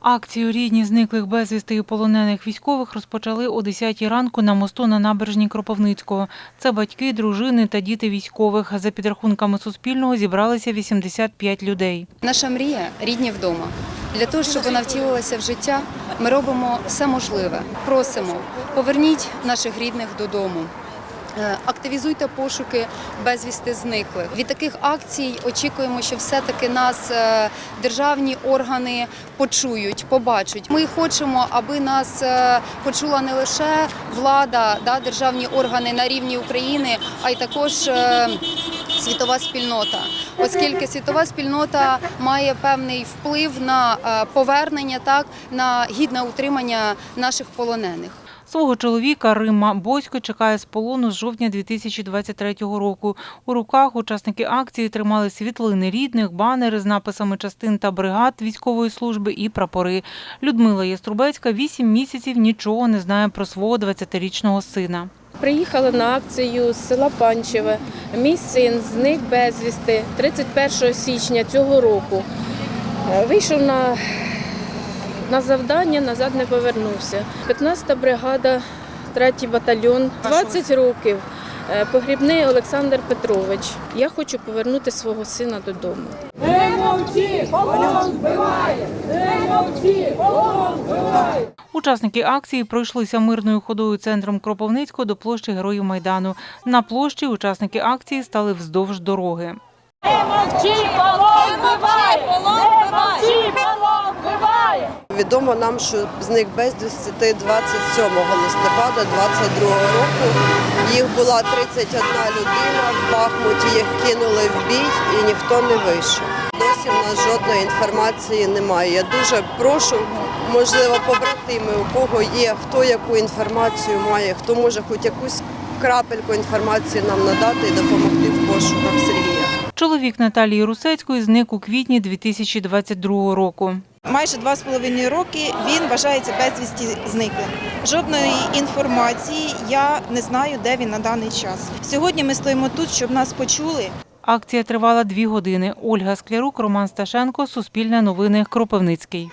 Акцію рідні зниклих безвісти і полонених військових розпочали о 10 ранку на мосту на набережній Кропивницького. Це батьки, дружини та діти військових. За підрахунками Суспільного зібралися 85 людей. Наша мрія рідні вдома. Для того, щоб вона втілилася в життя, ми робимо все можливе. Просимо, поверніть наших рідних додому. Е, Активізуйте пошуки безвісти зниклих. Від таких акцій очікуємо, що все-таки нас е, державні органи почують, побачать. Ми хочемо, аби нас е, почула не лише влада, да, державні органи на рівні України, а й також світова спільнота, оскільки світова спільнота має певний вплив на повернення, так на гідне утримання наших полонених. Свого чоловіка Рима Босько чекає з полону з жовтня 2023 року. У руках учасники акції тримали світлини рідних, банери з написами частин та бригад військової служби і прапори. Людмила Яструбецька вісім місяців нічого не знає про свого 20-річного сина. Приїхали на акцію з села Панчеве. Мій син зник безвісти 31 січня цього року. Вийшов на, на завдання, назад не повернувся. 15-та бригада, 3-й батальйон, 20 років. Е, Погрібний Олександр Петрович. Я хочу повернути свого сина додому. Учасники акції пройшлися мирною ходою центром Кропивницького до площі Героїв Майдану. На площі учасники акції стали вздовж дороги. Відомо нам, що зник безвісти 27 листопада 22 року. Їх була 31 людина в Бахмуті, їх кинули в бій і ніхто не вийшов. Досі в нас жодної інформації немає. Я дуже прошу, можливо, побратими, у кого є, хто яку інформацію має, хто може хоч якусь крапельку інформації нам надати і допомогти в пошуках Сергія. Чоловік Наталії Русецької зник у квітні 2022 року. Майже два з половиною роки він вважається безвісті зниклим. Жодної інформації я не знаю, де він на даний час. Сьогодні ми стоїмо тут, щоб нас почули. Акція тривала дві години. Ольга Склярук, Роман Сташенко, Суспільне новини, Кропивницький.